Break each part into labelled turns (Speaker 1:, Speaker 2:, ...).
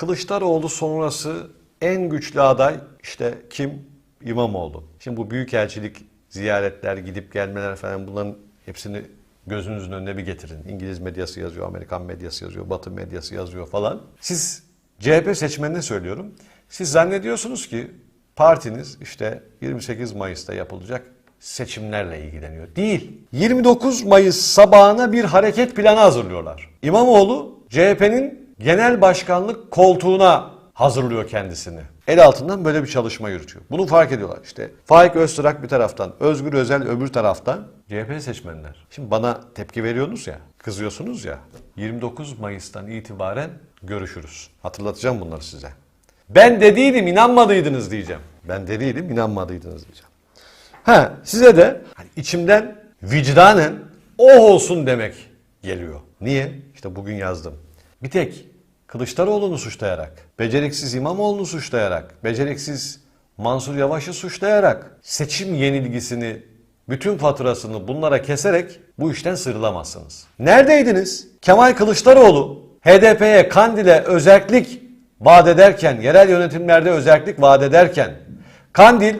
Speaker 1: Kılıçdaroğlu sonrası en güçlü aday işte kim? İmamoğlu. Şimdi bu büyükelçilik ziyaretler, gidip gelmeler falan bunların hepsini gözünüzün önüne bir getirin. İngiliz medyası yazıyor, Amerikan medyası yazıyor, Batı medyası yazıyor falan. Siz CHP seçmenine söylüyorum. Siz zannediyorsunuz ki partiniz işte 28 Mayıs'ta yapılacak seçimlerle ilgileniyor. Değil. 29 Mayıs sabahına bir hareket planı hazırlıyorlar. İmamoğlu CHP'nin genel başkanlık koltuğuna hazırlıyor kendisini. El altından böyle bir çalışma yürütüyor. Bunu fark ediyorlar işte. Faik Öztürk bir taraftan, Özgür Özel öbür taraftan. CHP seçmenler. Şimdi bana tepki veriyorsunuz ya, kızıyorsunuz ya. 29 Mayıs'tan itibaren görüşürüz. Hatırlatacağım bunları size. Ben dediydim inanmadıydınız diyeceğim. Ben dediydim inanmadıydınız diyeceğim. Ha size de hani içimden vicdanen o olsun demek geliyor. Niye? İşte bugün yazdım. Bir tek Kılıçdaroğlu'nu suçlayarak, beceriksiz İmamoğlu'nu suçlayarak, beceriksiz Mansur Yavaş'ı suçlayarak seçim yenilgisini, bütün faturasını bunlara keserek bu işten sıyrılamazsınız. Neredeydiniz? Kemal Kılıçdaroğlu HDP'ye Kandil'e özellik vaat ederken, yerel yönetimlerde özellik vaat ederken, Kandil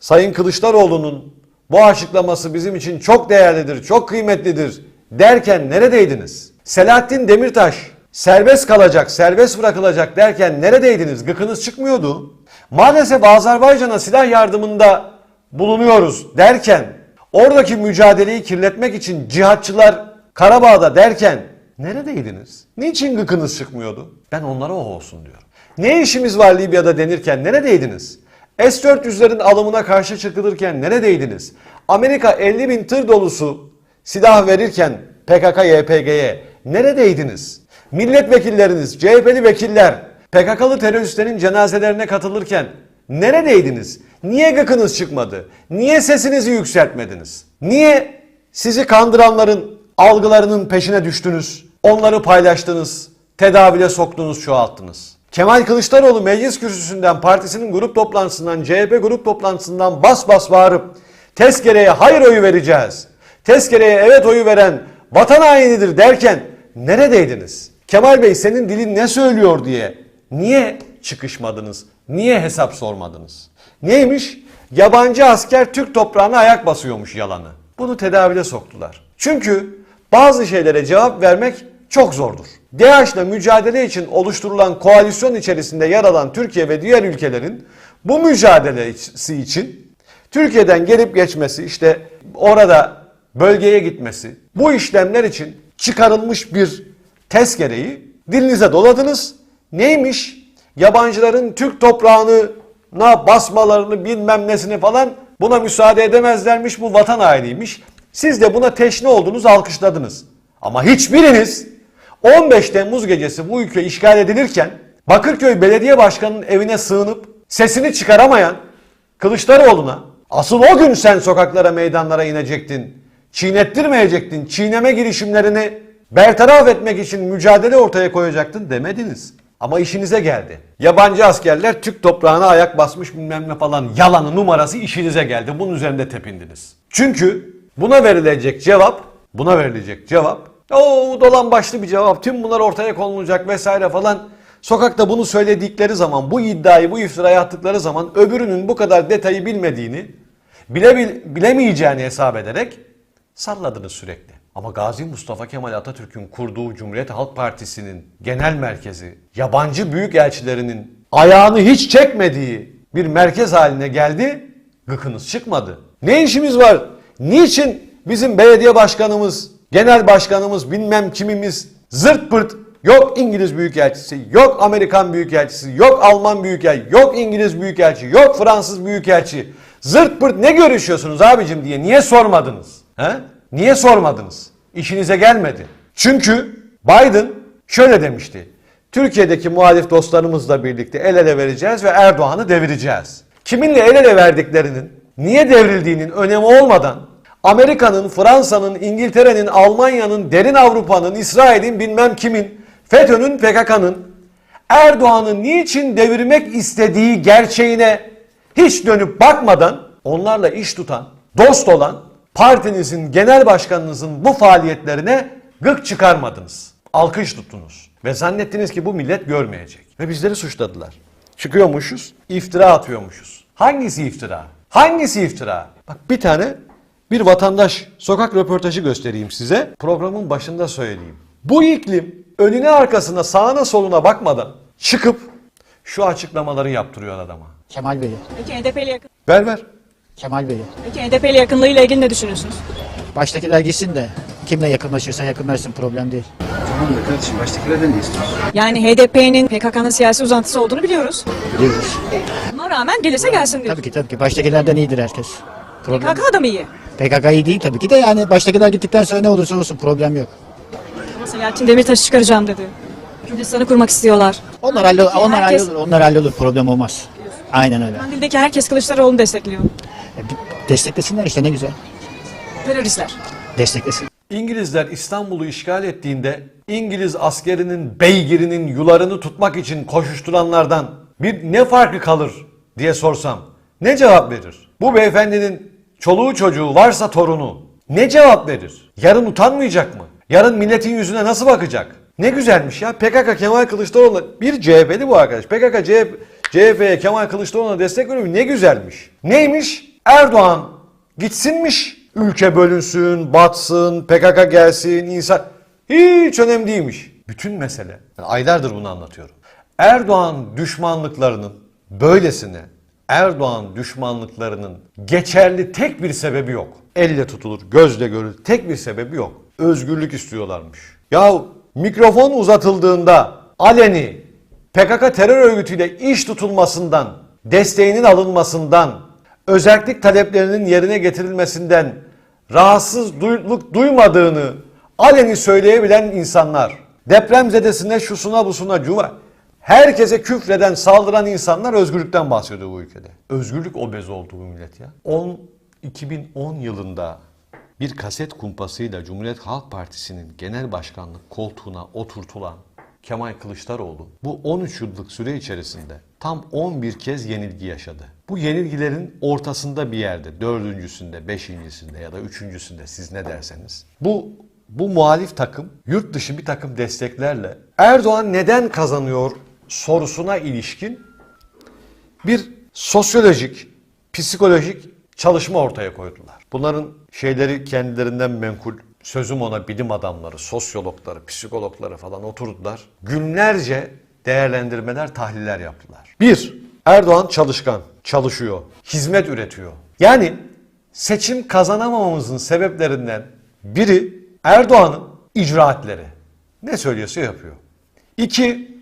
Speaker 1: Sayın Kılıçdaroğlu'nun bu açıklaması bizim için çok değerlidir, çok kıymetlidir derken neredeydiniz? Selahattin Demirtaş serbest kalacak, serbest bırakılacak derken neredeydiniz? Gıkınız çıkmıyordu. Maalesef Azerbaycan'a silah yardımında bulunuyoruz derken oradaki mücadeleyi kirletmek için cihatçılar Karabağ'da derken neredeydiniz? Niçin gıkınız çıkmıyordu? Ben onlara o olsun diyorum. Ne işimiz var Libya'da denirken neredeydiniz? S-400'lerin alımına karşı çıkılırken neredeydiniz? Amerika 50 bin tır dolusu silah verirken PKK-YPG'ye neredeydiniz? Milletvekilleriniz, CHP'li vekiller PKK'lı teröristlerin cenazelerine katılırken neredeydiniz? Niye gıkınız çıkmadı? Niye sesinizi yükseltmediniz? Niye sizi kandıranların algılarının peşine düştünüz? Onları paylaştınız, tedavile soktunuz, çoğalttınız. Kemal Kılıçdaroğlu meclis kürsüsünden partisinin grup toplantısından CHP grup toplantısından bas bas bağırıp tezkereye hayır oyu vereceğiz. Tezkereye evet oyu veren vatan hainidir derken neredeydiniz? Kemal Bey senin dilin ne söylüyor diye niye çıkışmadınız? Niye hesap sormadınız? Neymiş? Yabancı asker Türk toprağına ayak basıyormuş yalanı. Bunu tedavile soktular. Çünkü bazı şeylere cevap vermek çok zordur. DAEŞ'le mücadele için oluşturulan koalisyon içerisinde yer alan Türkiye ve diğer ülkelerin bu mücadelesi için Türkiye'den gelip geçmesi, işte orada bölgeye gitmesi, bu işlemler için çıkarılmış bir tezkereyi dilinize doladınız. Neymiş? Yabancıların Türk toprağına basmalarını bilmem nesini falan buna müsaade edemezlermiş bu vatan hainiymiş. Siz de buna teşne oldunuz alkışladınız. Ama hiçbiriniz 15 Temmuz gecesi bu ülke işgal edilirken Bakırköy Belediye Başkanı'nın evine sığınıp sesini çıkaramayan Kılıçdaroğlu'na asıl o gün sen sokaklara meydanlara inecektin. Çiğnettirmeyecektin. Çiğneme girişimlerini bertaraf etmek için mücadele ortaya koyacaktın demediniz. Ama işinize geldi. Yabancı askerler Türk toprağına ayak basmış bilmem ne falan yalanı numarası işinize geldi. Bunun üzerinde tepindiniz. Çünkü buna verilecek cevap, buna verilecek cevap o dolan başlı bir cevap. Tüm bunlar ortaya konulacak vesaire falan. Sokakta bunu söyledikleri zaman, bu iddiayı, bu iftirayı attıkları zaman öbürünün bu kadar detayı bilmediğini, bile, bilemeyeceğini hesap ederek salladınız sürekli. Ama Gazi Mustafa Kemal Atatürk'ün kurduğu Cumhuriyet Halk Partisi'nin genel merkezi, yabancı büyükelçilerinin ayağını hiç çekmediği bir merkez haline geldi, gıkınız çıkmadı. Ne işimiz var? Niçin bizim belediye başkanımız, genel başkanımız, bilmem kimimiz zırt pırt yok İngiliz büyükelçisi, yok Amerikan büyükelçisi, yok Alman büyükelçisi, yok İngiliz büyükelçi, yok Fransız büyükelçi. Zırt pırt ne görüşüyorsunuz abicim diye niye sormadınız? He? Niye sormadınız? İşinize gelmedi. Çünkü Biden şöyle demişti. Türkiye'deki muhalif dostlarımızla birlikte el ele vereceğiz ve Erdoğan'ı devireceğiz. Kiminle el ele verdiklerinin, niye devrildiğinin önemi olmadan Amerika'nın, Fransa'nın, İngiltere'nin, Almanya'nın, derin Avrupa'nın, İsrail'in bilmem kimin, FETÖ'nün, PKK'nın Erdoğan'ı niçin devirmek istediği gerçeğine hiç dönüp bakmadan onlarla iş tutan, dost olan partinizin, genel başkanınızın bu faaliyetlerine gık çıkarmadınız. Alkış tuttunuz. Ve zannettiniz ki bu millet görmeyecek. Ve bizleri suçladılar. Çıkıyormuşuz, iftira atıyormuşuz. Hangisi iftira? Hangisi iftira? Bak bir tane bir vatandaş sokak röportajı göstereyim size. Programın başında söyleyeyim. Bu iklim önüne arkasına sağına soluna bakmadan çıkıp şu açıklamaları yaptırıyor adama.
Speaker 2: Kemal Bey'i.
Speaker 3: Peki HDP'li yakın.
Speaker 1: Ver ver.
Speaker 2: Kemal Bey'i.
Speaker 3: Peki HDP'li yakınlığıyla ilgili ne düşünüyorsunuz?
Speaker 2: Baştakiler gitsin de kimle yakınlaşırsa yakınlaşsın problem değil.
Speaker 4: Tamam da kardeşim baştakilerden ne istiyorsun?
Speaker 3: Yani HDP'nin PKK'nın siyasi uzantısı olduğunu biliyoruz.
Speaker 2: Biliyoruz.
Speaker 3: Buna rağmen gelirse gelsin diyor.
Speaker 2: Tabii ki tabii ki. Baştakilerden iyidir herkes. Problem.
Speaker 3: PKK da mı iyi?
Speaker 2: PKK iyi değil tabii ki de yani baştakiler gittikten sonra ne olursa olsun problem yok.
Speaker 3: Mesela Yalçın Demirtaş'ı çıkaracağım dedi. Kürdistan'ı kurmak istiyorlar.
Speaker 2: Onlar hallolur, onlar
Speaker 3: herkes-
Speaker 2: hallolur, onlar hallolur. Problem olmaz. Aynen öyle.
Speaker 3: Kandil'deki herkes Kılıçdaroğlu'nu destekliyor.
Speaker 2: E, Desteklesinler işte ne güzel.
Speaker 3: Teröristler.
Speaker 2: Desteklesin.
Speaker 1: İngilizler İstanbul'u işgal ettiğinde İngiliz askerinin beygirinin yularını tutmak için koşuşturanlardan bir ne farkı kalır diye sorsam ne cevap verir? Bu beyefendinin çoluğu çocuğu varsa torunu ne cevap verir? Yarın utanmayacak mı? Yarın milletin yüzüne nasıl bakacak? Ne güzelmiş ya PKK Kemal Kılıçdaroğlu bir CHP'li bu arkadaş. PKK CHP, CHP'ye Kemal Kılıçdaroğlu'na destek veriyor. Ne güzelmiş. Neymiş? Erdoğan gitsinmiş. Ülke bölünsün, batsın, PKK gelsin, insan... Hiç önemli değilmiş. Bütün mesele. Yani aylardır bunu anlatıyorum. Erdoğan düşmanlıklarının böylesine Erdoğan düşmanlıklarının geçerli tek bir sebebi yok. Elle tutulur, gözle görülür. Tek bir sebebi yok. Özgürlük istiyorlarmış. Ya mikrofon uzatıldığında aleni PKK terör örgütüyle iş tutulmasından, desteğinin alınmasından, özellik taleplerinin yerine getirilmesinden rahatsızlık duymadığını aleni söyleyebilen insanlar, depremzedesine şusuna busuna cuma, herkese küfreden saldıran insanlar özgürlükten bahsediyor bu ülkede. Özgürlük obez oldu bu millet ya. 10 2010 yılında bir kaset kumpasıyla Cumhuriyet Halk Partisi'nin genel başkanlık koltuğuna oturtulan Kemal Kılıçdaroğlu bu 13 yıllık süre içerisinde tam 11 kez yenilgi yaşadı. Bu yenilgilerin ortasında bir yerde, dördüncüsünde, beşincisinde ya da üçüncüsünde siz ne derseniz. Bu bu muhalif takım yurt dışı bir takım desteklerle Erdoğan neden kazanıyor sorusuna ilişkin bir sosyolojik, psikolojik çalışma ortaya koydular. Bunların şeyleri kendilerinden menkul, sözüm ona bilim adamları, sosyologları, psikologları falan oturdular. Günlerce değerlendirmeler, tahliller yaptılar. Bir, Erdoğan çalışkan, çalışıyor, hizmet üretiyor. Yani seçim kazanamamamızın sebeplerinden biri Erdoğan'ın icraatleri. Ne söylüyorsa yapıyor. İki,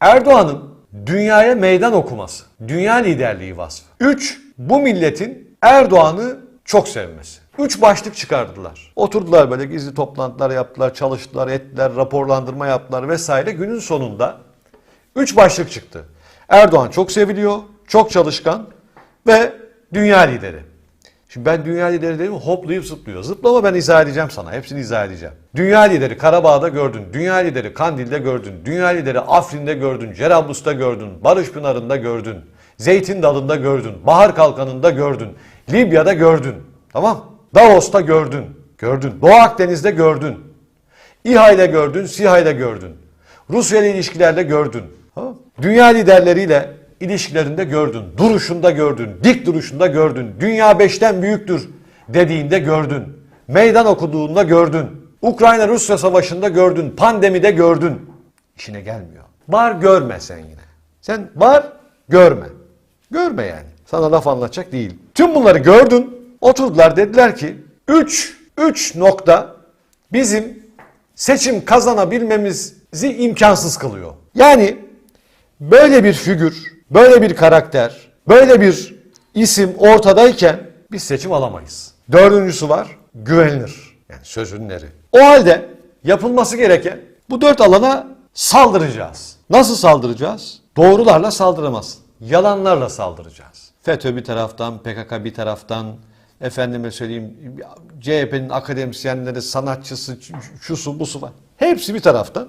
Speaker 1: Erdoğan'ın dünyaya meydan okuması, dünya liderliği vasfı. Üç, bu milletin Erdoğan'ı çok sevmesi. Üç başlık çıkardılar. Oturdular böyle gizli toplantılar yaptılar, çalıştılar, ettiler, raporlandırma yaptılar vesaire. Günün sonunda üç başlık çıktı. Erdoğan çok seviliyor, çok çalışkan ve dünya lideri. Şimdi ben dünya lideri dedim hoplayıp zıplıyor. Zıplama ben izah edeceğim sana. Hepsini izah edeceğim. Dünya lideri Karabağ'da gördün. Dünya lideri Kandil'de gördün. Dünya lideri Afrin'de gördün. Cerablus'ta gördün. Barış Pınarı'nda gördün. Zeytin Dalı'nda gördün. Bahar Kalkanı'nda gördün. Libya'da gördün. Tamam. Davos'ta gördün. Gördün. Doğu Akdeniz'de gördün. İHA ile gördün. SİHA ile gördün. Rusya ile ilişkilerde gördün. Dünya liderleriyle ilişkilerinde gördün. Duruşunda gördün. Dik duruşunda gördün. Dünya beşten büyüktür dediğinde gördün. Meydan okuduğunda gördün. Ukrayna-Rusya savaşında gördün. Pandemide gördün. İşine gelmiyor. Var görme sen yine. Sen var görme. Görme yani. Sana laf anlatacak değil. Tüm bunları gördün. Oturdular dediler ki 3 3 nokta bizim seçim kazanabilmemizi imkansız kılıyor. Yani böyle bir figür, böyle bir karakter, böyle bir isim ortadayken biz seçim alamayız. Dördüncüsü var, güvenilir. Yani sözün eri. O halde yapılması gereken bu dört alana saldıracağız. Nasıl saldıracağız? Doğrularla saldıramaz. Yalanlarla saldıracağız. FETÖ bir taraftan, PKK bir taraftan, efendime söyleyeyim CHP'nin akademisyenleri, sanatçısı, şusu busu var. Hepsi bir taraftan.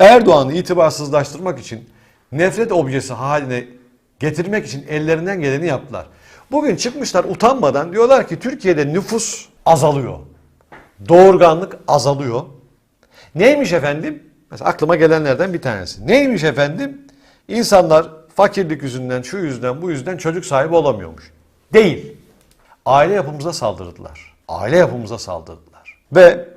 Speaker 1: Erdoğan'ı itibarsızlaştırmak için nefret objesi haline getirmek için ellerinden geleni yaptılar. Bugün çıkmışlar utanmadan diyorlar ki Türkiye'de nüfus azalıyor. Doğurganlık azalıyor. Neymiş efendim? Mesela aklıma gelenlerden bir tanesi. Neymiş efendim? İnsanlar fakirlik yüzünden, şu yüzden, bu yüzden çocuk sahibi olamıyormuş. Değil. Aile yapımıza saldırdılar. Aile yapımıza saldırdılar. Ve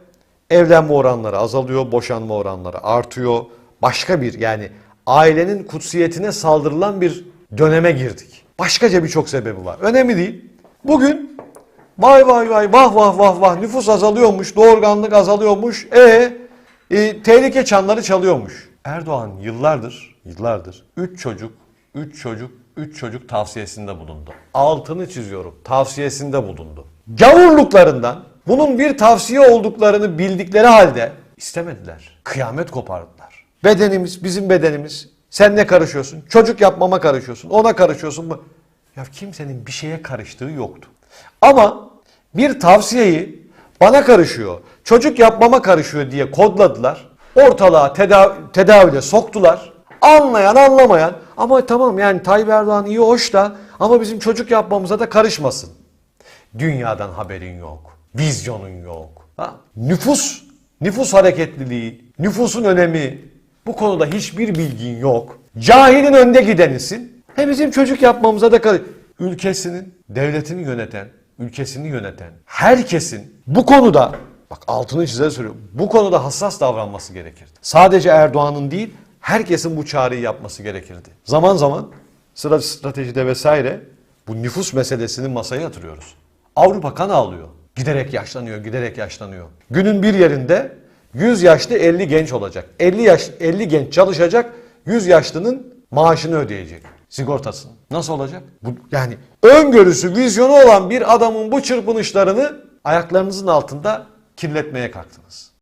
Speaker 1: evlenme oranları azalıyor, boşanma oranları artıyor. Başka bir yani ailenin kutsiyetine saldırılan bir döneme girdik. Başkaca birçok sebebi var. Önemli değil. Bugün vay vay vay vah vah vah vah nüfus azalıyormuş, doğurganlık azalıyormuş. E, e tehlike çanları çalıyormuş. Erdoğan yıllardır, yıllardır 3 çocuk, 3 çocuk, 3 çocuk tavsiyesinde bulundu. Altını çiziyorum. Tavsiyesinde bulundu. Gavurluklarından bunun bir tavsiye olduklarını bildikleri halde istemediler. Kıyamet kopardılar. Bedenimiz bizim bedenimiz. Sen ne karışıyorsun? Çocuk yapmama karışıyorsun. Ona karışıyorsun. Bu- Ya kimsenin bir şeye karıştığı yoktu. Ama bir tavsiyeyi bana karışıyor, çocuk yapmama karışıyor diye kodladılar. Ortalığa tedavi, tedavide soktular. Anlayan anlamayan ama tamam yani Tayyip Erdoğan iyi hoş da ama bizim çocuk yapmamıza da karışmasın. Dünyadan haberin yok. Vizyonun yok. Ha? Nüfus, nüfus hareketliliği, nüfusun önemi bu konuda hiçbir bilgin yok. Cahilin önde gidenisin. He bizim çocuk yapmamıza da karış. Ülkesinin, devletini yöneten, ülkesini yöneten herkesin bu konuda bak altını çize söylüyorum. Bu konuda hassas davranması gerekirdi. Sadece Erdoğan'ın değil, herkesin bu çağrıyı yapması gerekirdi. Zaman zaman sıra stratejide vesaire bu nüfus meselesini masaya yatırıyoruz. Avrupa kan ağlıyor. Giderek yaşlanıyor, giderek yaşlanıyor. Günün bir yerinde 100 yaşlı 50 genç olacak. 50 yaş 50 genç çalışacak, 100 yaşlının maaşını ödeyecek. Sigortasını. Nasıl olacak? Bu yani öngörüsü, vizyonu olan bir adamın bu çırpınışlarını ayaklarınızın altında kirletmeye kalktınız.